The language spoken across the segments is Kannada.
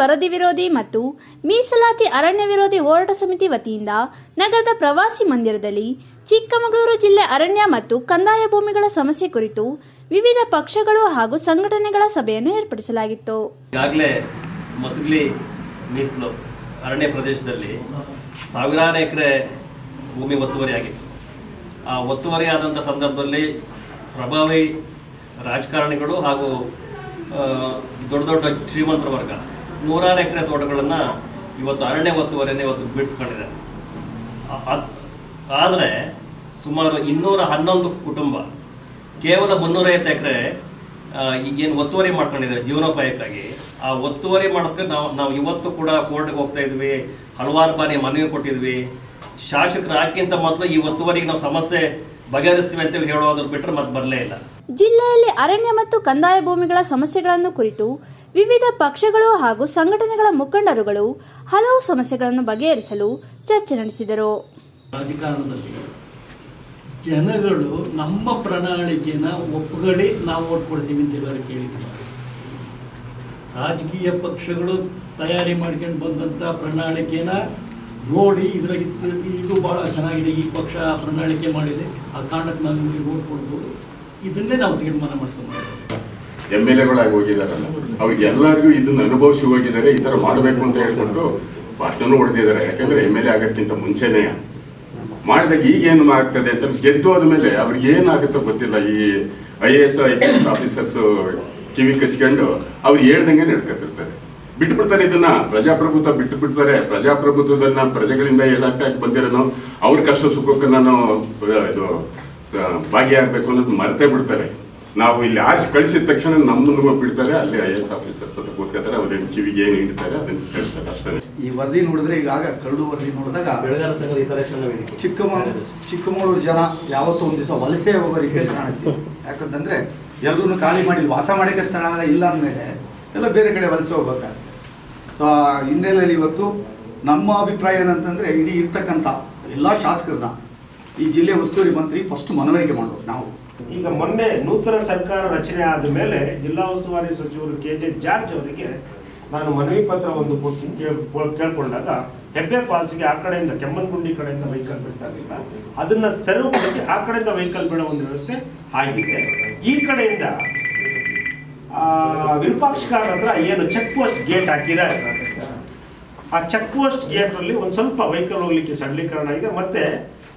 ವರದಿ ವಿರೋಧಿ ಮತ್ತು ಮೀಸಲಾತಿ ಅರಣ್ಯ ವಿರೋಧಿ ಹೋರಾಟ ಸಮಿತಿ ವತಿಯಿಂದ ನಗರದ ಪ್ರವಾಸಿ ಮಂದಿರದಲ್ಲಿ ಚಿಕ್ಕಮಗಳೂರು ಜಿಲ್ಲೆ ಅರಣ್ಯ ಮತ್ತು ಕಂದಾಯ ಭೂಮಿಗಳ ಸಮಸ್ಯೆ ಕುರಿತು ವಿವಿಧ ಪಕ್ಷಗಳು ಹಾಗೂ ಸಂಘಟನೆಗಳ ಸಭೆಯನ್ನು ಏರ್ಪಡಿಸಲಾಗಿತ್ತು. ಈಗಾಗಲೇ ಮಸಗ್ಲಿ ಮೀಸಲು ಅರಣ್ಯ ಪ್ರದೇಶದಲ್ಲಿ ಸಾವಿರಾರು ಎಕರೆ ಭೂಮಿ ಒತ್ತುವರಿ ಆಗಿತ್ತು. ಆ ಒತ್ತುವರಿ ಆದಂಥ ಸಂದರ್ಭದಲ್ಲಿ ಪ್ರಭಾವಿ ರಾಜಕಾರಣಿಗಳು ಹಾಗೂ ದೊಡ್ಡ ದೊಡ್ಡ ಶ್ರೀಮಂತರ ವರ್ಗ ನೂರಾರು ಎಕರೆ ತೋಟಗಳನ್ನು ಇವತ್ತು ಅರಣ್ಯ ಒತ್ತುವರೆನೇ ಇವತ್ತು ಬಿಡಿಸ್ಕೊಂಡಿದ್ದಾರೆ ಆದರೆ ಸುಮಾರು ಇನ್ನೂರ ಹನ್ನೊಂದು ಕುಟುಂಬ, ಕೇವಲ ಮುನ್ನೂರೈವತ್ತು ಎಕರೆ ಈಗೇನು ಒತ್ತುವರಿ ಮಾಡ್ಕೊಂಡಿದ್ದಾರೆ ಜೀವನೋಪಾಯಕ್ಕಾಗಿ, ಆ ಒತ್ತುವರಿ ಮಾಡೋದಕ್ಕೆ ನಾವು ನಾವು ಇವತ್ತು ಕೂಡ ಕೋರ್ಟ್ಗೆ ಹೋಗ್ತಾ ಇದ್ವಿ, ಹಲವಾರು ಬಾರಿ ಮನವಿ ಕೊಟ್ಟಿದ್ವಿ. ಶಾಸಕರು ಹಾಕಿಂತ ಮೊದಲು ಈ ಒತ್ತುವರಿಗೆ ನಾವು ಸಮಸ್ಯೆ ಬಗೆಹರಿಸ್ತೀವಿ ಅಂತೇಳಿ ಹೇಳೋದ್ರ ಬಿಟ್ಟರೆ ಮತ್ತೆ ಬರಲೇ ಇಲ್ಲ. ಜಿಲ್ಲೆಯಲ್ಲಿ ಅರಣ್ಯ ಮತ್ತು ಕಂದಾಯ ಭೂಮಿಗಳ ಸಮಸ್ಯೆಗಳನ್ನು ಕುರಿತು ವಿವಿಧ ಪಕ್ಷಗಳು ಹಾಗೂ ಸಂಘಟನೆಗಳ ಮುಖಂಡರುಗಳು ಹಲವು ಸಮಸ್ಯೆಗಳನ್ನು ಬಗೆಹರಿಸಲು ಚರ್ಚೆ ನಡೆಸಿದರು. ರಾಜಕಾರಣದಲ್ಲಿ ಜನಗಳು ನಮ್ಮ ಪ್ರಣಾಳಿಕೆನ ಒಪ್ಪುಗಡೆ ನಾವು ಓಟ್ ಕೊಡ್ತೀವಿ ಅಂತ ಎಲ್ಲರೂ ಕೇಳಿದ್ದೀವಿ ರಾಜಕೀಯ ಪಕ್ಷಗಳು ತಯಾರಿ ಮಾಡ್ಕೊಂಡು ಬಂದಂತ ಪ್ರಣಾಳಿಕೆನ ನೋಡಿ ಇದ್ರಾಗ ಇದು ಬಹಳ ಚೆನ್ನಾಗಿದೆ ಈ ಪಕ್ಷ ಪ್ರಣಾಳಿಕೆ ಮಾಡಿದೆ ಆ ಕಾರಣಕ್ಕೆ ನಾವು ಓಟ್ ಕೊಡ್ಬೋದು. ಇದನ್ನೇ ನಾವು ತೀರ್ಮಾನ ಮಾಡ್ತೀವಿ ಎಂ ಎಲ್ ಎಗಳಾಗಿ ಹೋಗಿದಾರಲ್ಲ. ಅವ್ರಿಗೆ ಎಲ್ಲರಿಗೂ ಇದನ್ನ ಅನುಭವಿಸಿ ಹೋಗಿದ್ದಾರೆ ಈ ತರ ಮಾಡಬೇಕು ಅಂತ ಹೇಳ್ಕೊಂಡು ಭಾಷಣನೂ ಹೊಡೆದಿದ್ದಾರೆ. ಯಾಕಂದ್ರೆ ಎಂ ಎಲ್ ಎ ಆಗೋದ್ಕಿಂತ ಮುಂಚೆನೇ ಮಾಡಿದಾಗ ಈಗೇನು ಆಗ್ತದೆ ಅಂತ ಗೆದ್ದು ಆದ್ಮೇಲೆ ಅವ್ರಿಗೆ ಏನಾಗುತ್ತೋ ಗೊತ್ತಿಲ್ಲ. ಈ I A S I P S officers ಕಿವಿ ಕಚ್ಕೊಂಡು ಅವ್ರು ಹೇಳ್ದಂಗೆ ನಡ್ಕೊತಿರ್ತಾರೆ ಬಿಟ್ಬಿಡ್ತಾರೆ ಇದನ್ನ. ಪ್ರಜಾಪ್ರಭುತ್ವ ಬಿಟ್ಟು ಬಿಡ್ತಾರೆ ಪ್ರಜಾಪ್ರಭುತ್ವದಲ್ಲಿ ನಾನು ಪ್ರಜೆಗಳಿಂದ ಹೇಳಕ್ಕಾಗಿ ಬಂದಿರೋನು ಅವ್ರ ಕಷ್ಟ ಸುಖಕ್ಕೆ ನಾನು, ಇದು ಭಾಗಿಯಾಗಬೇಕು ಅನ್ನೋದು ಮರೆತೇ ಬಿಡ್ತಾರೆ. ನಾವು ಇಲ್ಲಿ ಆರಿಸಿ ಕಳಿಸಿದ ತಕ್ಷಣ ನಮ್ಮನ್ನು ಬಿಡ್ತಾರೆ. ಅಲ್ಲಿ ಐ ಎಸ್ ಆಫೀಸರ್ಸ್ ಹತ್ರ ಅವ್ರ ಅವ್ರೇನು ಕಿವಿಗೆ ಏನು ಹಿಡಿತಾರೆ ಅದನ್ನ ಕೇಳ್ತಾರೆ ಅಷ್ಟೇ ಈ ವರದಿ ನೋಡಿದ್ರೆ ಈಗಾಗ ಕರಡು ವರದಿ ನೋಡಿದಾಗ ಚಿಕ್ಕಮಗಳೂರು ಚಿಕ್ಕಮಗಳೂರು ಜನ ಯಾವತ್ತೂ ಒಂದು ದಿವಸ ವಲಸೆ ಹೋಗೋ ರೀತಿ ಕಾಣುತ್ತೆ. ಯಾಕಂತಂದ್ರೆ ಎಲ್ಲರೂ ಖಾಲಿ ಮಾಡಿ ವಾಸ ಮಾಡೋಕ್ಕೆ ಸ್ಥಳ ಇಲ್ಲ ಅಂದಮೇಲೆ ಎಲ್ಲ ಬೇರೆ ಕಡೆ ವಲಸೆ ಹೋಗ್ಬೇಕಾಗುತ್ತೆ. ಸೊ ಆ ಹಿನ್ನೆಲೆಯಲ್ಲಿ ಇವತ್ತು ನಮ್ಮ ಅಭಿಪ್ರಾಯ ಏನಂತಂದ್ರೆ ಇಡೀ ಇರ್ತಕ್ಕಂಥ ಎಲ್ಲ ಶಾಸಕರನ್ನ ಈ ಜಿಲ್ಲೆ ಉಸ್ತುವಾರಿ ಮಂತ್ರಿ ಫಸ್ಟ್ ಮನವರಿಕೆ ಮಾಡಬೇಕು ನಾವು. ಈಗ ಮೊನ್ನೆ ನೂತನ ಸರ್ಕಾರ ರಚನೆ ಆದ ಮೇಲೆ ಜಿಲ್ಲಾ ಉಸ್ತುವಾರಿ ಸಚಿವರು ಕೆ ಜೆ ಜಾರ್ಜ್ ಅವರಿಗೆ ನಾನು ಮನವಿ ಪತ್ರ ಒಂದು ಕೊಟ್ಟು ಕೇಳ್- ಕೇಳ್ಕೊಂಡಾಗ, ಹೆಬ್ಬೆ ಫಾಲ್ಸ್ಗೆ ಆ ಕಡೆಯಿಂದ ಕೆಮ್ಮನ್ಗುಂಡಿ ಕಡೆಯಿಂದ ವೆಹಿಕಲ್ ಬಿಡ್ತಾ ಇರಲಿಲ್ಲ. ಅದನ್ನ ತೆರವುಗೊಳಿಸಿ ಆ ಕಡೆಯಿಂದ ವೆಹಿಕಲ್ ಬಿಡೋ ಒಂದು ವ್ಯವಸ್ಥೆ ಆಗಿದೆ. ಈ ಕಡೆಯಿಂದ ವಿರೂಪಾಕ್ಷಕಾರ ಹತ್ರ ಏನು ಚೆಕ್ ಪೋಸ್ಟ್ ಗೇಟ್ ಹಾಕಿದ್ದಾರೆ. ಆ ಚೆಕ್ ಪೋಸ್ಟ್ ಗೇಟ್ ಅಲ್ಲಿ ಒಂದು ಸ್ವಲ್ಪ ವೆಹಿಕಲ್ ಹೋಗ್ಲಿಕ್ಕೆ ಸಡಲೀಕರಣ ಇದೆ. ಮತ್ತೆ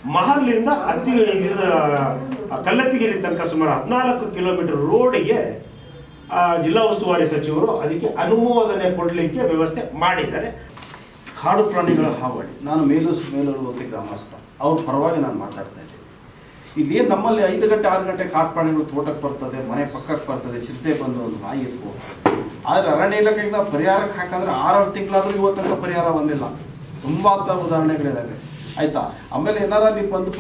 ಮಹಲ್ಲಿಂದ ಅತಿ ಕಲ್ಲತ್ತಿಗಿರಿ ತನಕ ಸುಮಾರು ಹದಿನಾಲ್ಕು ಕಿಲೋಮೀಟರ್ ರೋಡಿಗೆ ಜಿಲ್ಲಾ ಉಸ್ತುವಾರಿ ಸಚಿವರು ಅದಕ್ಕೆ ಅನುಮೋದನೆ ಕೊಡಲಿಕ್ಕೆ ವ್ಯವಸ್ಥೆ ಮಾಡಿದ್ದಾರೆ. ಕಾಡು ಪ್ರಾಣಿಗಳ ಹಾವಳಿ. ನಾನು ಮೇಲು ಮೇಲೂರು ಹೋಗಿ ಗ್ರಾಮಸ್ಥ. ಅವ್ರ ಪರವಾಗಿ ನಾನು ಮಾತಾಡ್ತಾ ಇದ್ದೀನಿ. ಇಲ್ಲಿ ನಮ್ಮಲ್ಲಿ ಐದು ಗಂಟೆ, ಆರು ಗಂಟೆ ಕಾಡು ಪ್ರಾಣಿಗಳು ತೋಟಕ್ಕೆ ಬರ್ತದೆ, ಮನೆ ಪಕ್ಕಕ್ಕೆ ಬರ್ತದೆ, ಚಿರತೆ ಬಂದು ಒಂದು ನಾಯಿ ಇರ್ಬೋದು ಆದರೆ ಅರಣ್ಯ ಇಲಾಖೆಯಿಂದ ಪರಿಹಾರಕ್ಕೆ ಹಾಕಂದ್ರೆ ಆರಾರು ತಿಂಗಳಾದರೂ ಇವತ್ತಂತ ಪರಿಹಾರ ಬಂದಿಲ್ಲ. ತುಂಬ ಅಂತ ಉದಾಹರಣೆಗಳಿದಾವೆ. ಆಯ್ತಾ? ಆಮೇಲೆ ಏನಾರ ಅಲ್ಲಿ ಬಂದು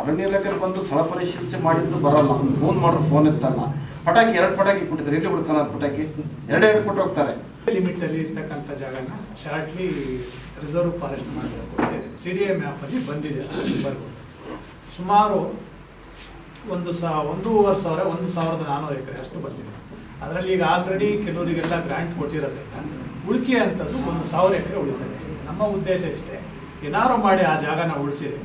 ಅರಣ್ಯ ಇಲಾಖೆ ಬಂದು ಸ್ಥಳ ಪರಿಶೀಲಿಸಿ ಮಾಡಿದ್ದು ಬರಲ್ಲ. ಫೋನ್ ಮಾಡ್ರೆ ಫೋನ್ ಎತ್ತಲ್ಲ. ಪಟಾಕಿ, ಎರಡು ಪಟಾಕಿ ಕೊಟ್ಟಿದ್ದಾರೆ ಇಲ್ಲಿ ಹುಡ್ತಾನ ಪಟಾಕಿ? ಎರಡು ಎರಡು ಕೊಟ್ಟು ಹೋಗ್ತಾರೆ. ಲಿಮಿಟ್ ಅಲ್ಲಿ ಇರ್ತಕ್ಕಂಥ ಜಾಗನ ಶಾರ್ಟ್ಲಿ ರಿಸರ್ವ್ ಫಾರೆಸ್ಟ್ ಮಾಡಬೇಕು. ಸಿ ಡಿ ಎ ಮ್ಯಾಪಲ್ಲಿ ಬಂದಿದೆ ಸುಮಾರು ಒಂದು ಸಾ, ಒಂದೂವರೆ ಸಾವಿರ, ಒಂದು ಸಾವಿರದ ನಾನ್ನೂರು ಎಕರೆ ಅಷ್ಟು ಬಂದಿದೆ. ಅದರಲ್ಲಿ ಈಗ ಆಲ್ರೆಡಿ ಕೆಲವರಿಗೆಲ್ಲ ಗ್ರ್ಯಾಂಟ್ ಕೊಟ್ಟಿರೋದ್ರಿಂದ, ಉಳಿಕೆ ಅಂತದ್ದು ಒಂದು ಸಾವಿರ ಎಕರೆ ಉಳಿತದೆ. ನಮ್ಮ ಉದ್ದೇಶ ಇಷ್ಟೇ. ಏನಾರು ಮಾಡಿ ಆ ಜಾಗನ ಉಳಿಸಿದೆ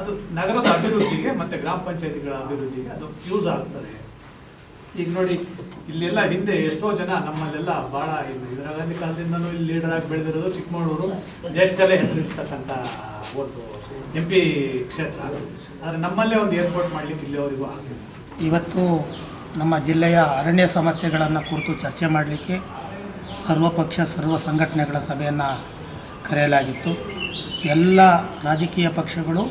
ಅದು ನಗರದ ಅಭಿವೃದ್ಧಿಗೆ ಮತ್ತು ಗ್ರಾಮ ಪಂಚಾಯತಿಗಳ ಅಭಿವೃದ್ಧಿಗೆ ಅದು ಯೂಸ್ ಆಗ್ತದೆ. ಈಗ ನೋಡಿ, ಇಲ್ಲೆಲ್ಲ ಹಿಂದೆ ಎಷ್ಟೋ ಜನ ನಮ್ಮಲ್ಲೆಲ್ಲ ಬಹಳ ಇಂದಿರಾ. ಗಾಂಧಿ ಕಾಲದಿಂದನೂ ಇಲ್ಲಿ ಲೀಡರ್ ಆಗಿ ಬೆಳೆದಿರೋದು ಚಿಕ್ಕಮಗಳೂರು. ದೇಶದಲ್ಲೇ ಹೆಸರಿರ್ತಕ್ಕಂಥ ಒಂದು ಎಂ ಪಿ ಕ್ಷೇತ್ರ. ಆದರೆ ನಮ್ಮಲ್ಲೇ ಒಂದು ಏರ್ಪೋರ್ಟ್ ಮಾಡಲಿಕ್ಕೆ ಇಲ್ಲಿವರೆಗೂ ಆಗಲಿಲ್ಲ. ಇವತ್ತು ನಮ್ಮ ಜಿಲ್ಲೆಯ ಅರಣ್ಯ ಸಮಸ್ಯೆಗಳನ್ನು ಕುರಿತು ಚರ್ಚೆ ಮಾಡಲಿಕ್ಕೆ ಸರ್ವಪಕ್ಷ, ಸರ್ವ ಸಂಘಟನೆಗಳ ಸಭೆಯನ್ನು ಕರೆಯಲಾಗಿತ್ತು. ಎಲ್ಲ ರಾಜಕೀಯ ಪಕ್ಷಗಳು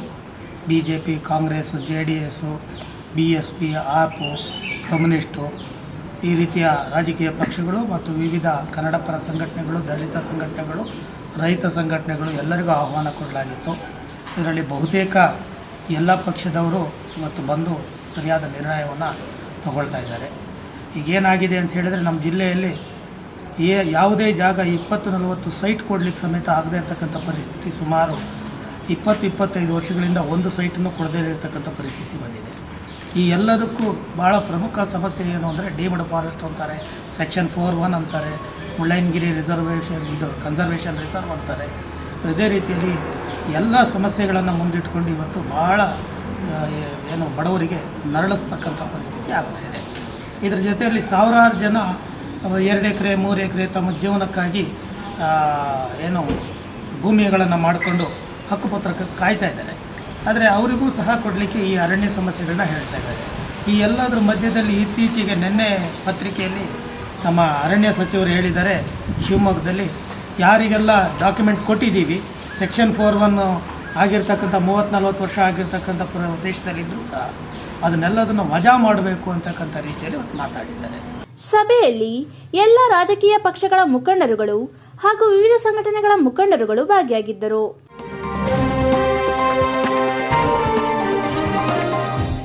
B J P Congress, J D S B S P, AAP, communist, ಈ ರೀತಿಯ ರಾಜಕೀಯ ಪಕ್ಷಗಳು ಮತ್ತು ವಿವಿಧ ಕನ್ನಡ ಪರ ಸಂಘಟನೆಗಳು, ದಲಿತ ಸಂಘಟನೆಗಳು, ರೈತ ಸಂಘಟನೆಗಳು ಎಲ್ಲರಿಗೂ ಆಹ್ವಾನ ಕೊಡಲಾಗಿತ್ತು. ಇದರಲ್ಲಿ ಬಹುತೇಕ ಎಲ್ಲ ಪಕ್ಷದವರು ಇವತ್ತು ಬಂದು ಸರಿಯಾದ ನಿರ್ಣಯವನ್ನು ತಗೊಳ್ತಾ ಇದ್ದಾರೆ. ಈಗೇನಾಗಿದೆ ಅಂತ ಹೇಳಿದರೆ ನಮ್ಮ ಜಿಲ್ಲೆಯಲ್ಲಿ ಏ ಯಾವುದೇ ಜಾಗ ಇಪ್ಪತ್ತು ನಲವತ್ತು ಸೈಟ್ ಕೊಡ್ಲಿಕ್ಕೆ ಸಮೇತ ಆಗದೇ ಇರತಕ್ಕಂಥ ಪರಿಸ್ಥಿತಿ ಸುಮಾರು ಇಪ್ಪತ್ತು ಇಪ್ಪತ್ತೈದು ವರ್ಷಗಳಿಂದ ಒಂದು ಸೈಟನ್ನು ಕೊಡದೇ ಇರತಕ್ಕಂಥ ಪರಿಸ್ಥಿತಿ ಬಂದಿದೆ. ಈ ಎಲ್ಲದಕ್ಕೂ ಭಾಳ ಪ್ರಮುಖ ಸಮಸ್ಯೆ ಏನು ಅಂದರೆ ಡೀಮ್ಡ್ ಫಾರೆಸ್ಟ್ ಅಂತಾರೆ, ಸೆಕ್ಷನ್ ಫೋರ್ ಒನ್ ಅಂತಾರೆ, ಮುಳ್ಳಯ್ಯನಗಿರಿ ರಿಸರ್ವೇಷನ್, ಇದು ಕನ್ಸರ್ವೇಷನ್ ರಿಸರ್ವ್ ಅಂತಾರೆ. ಅದೇ ರೀತಿಯಲ್ಲಿ ಎಲ್ಲ ಸಮಸ್ಯೆಗಳನ್ನು ಮುಂದಿಟ್ಕೊಂಡು ಇವತ್ತು ಭಾಳ ಏನು ಬಡವರಿಗೆ ನರಳಿಸ್ತಕ್ಕಂಥ ಪರಿಸ್ಥಿತಿ ಆಗ್ತಾಯಿದೆ ಇದರ ಜೊತೆಯಲ್ಲಿ ಸಾವಿರಾರು ಜನ ಎರಡು ಎಕರೆ, ಮೂರು ಎಕರೆ ತಮ್ಮ ಜೀವನಕ್ಕಾಗಿ ಏನು ಭೂಮಿಗಳನ್ನು ಮಾಡಿಕೊಂಡು ಹಕ್ಕುಪತ್ರಕ್ಕೆ ಕಾಯ್ತಾ ಇದ್ದಾರೆ. ಆದರೆ ಅವರಿಗೂ ಸಹ ಕೊಡಲಿಕ್ಕೆ ಈ ಅರಣ್ಯ ಸಮಸ್ಯೆಗಳನ್ನ ಹೇಳ್ತಾ ಇದ್ದಾರೆ. ಈ ಎಲ್ಲದರ ಮಧ್ಯದಲ್ಲಿ ಇತ್ತೀಚೆಗೆ ನಿನ್ನೆ ಪತ್ರಿಕೆಯಲ್ಲಿ ನಮ್ಮ ಅರಣ್ಯ ಸಚಿವರು ಹೇಳಿದ್ದಾರೆ, ಶಿವಮೊಗ್ಗದಲ್ಲಿ, ಯಾರಿಗೆಲ್ಲ ಡಾಕ್ಯುಮೆಂಟ್ ಕೊಟ್ಟಿದ್ದೀವಿ, ಸೆಕ್ಷನ್ ಫೋರ್ ಒನ್ ಆಗಿರ್ತಕ್ಕಂಥ ಮೂವತ್ತು ನಲ್ವತ್ತು ವರ್ಷ ಆಗಿರ್ತಕ್ಕಂಥ ಪ್ರದೇಶದಲ್ಲಿದ್ದರೂ ಸಹ ಅದನ್ನೆಲ್ಲದನ್ನು ವಜಾ ಮಾಡಬೇಕು ಅಂತಕ್ಕಂಥ ರೀತಿಯಲ್ಲಿ ಮಾತಾಡಿದ್ದಾರೆ. ಸಭೆಯಲ್ಲಿ ಎಲ್ಲ ರಾಜಕೀಯ ಪಕ್ಷಗಳ ಮುಖಂಡರುಗಳು ಹಾಗೂ ವಿವಿಧ ಸಂಘಟನೆಗಳ ಮುಖಂಡರುಗಳು ಭಾಗಿಯಾಗಿದ್ದರು.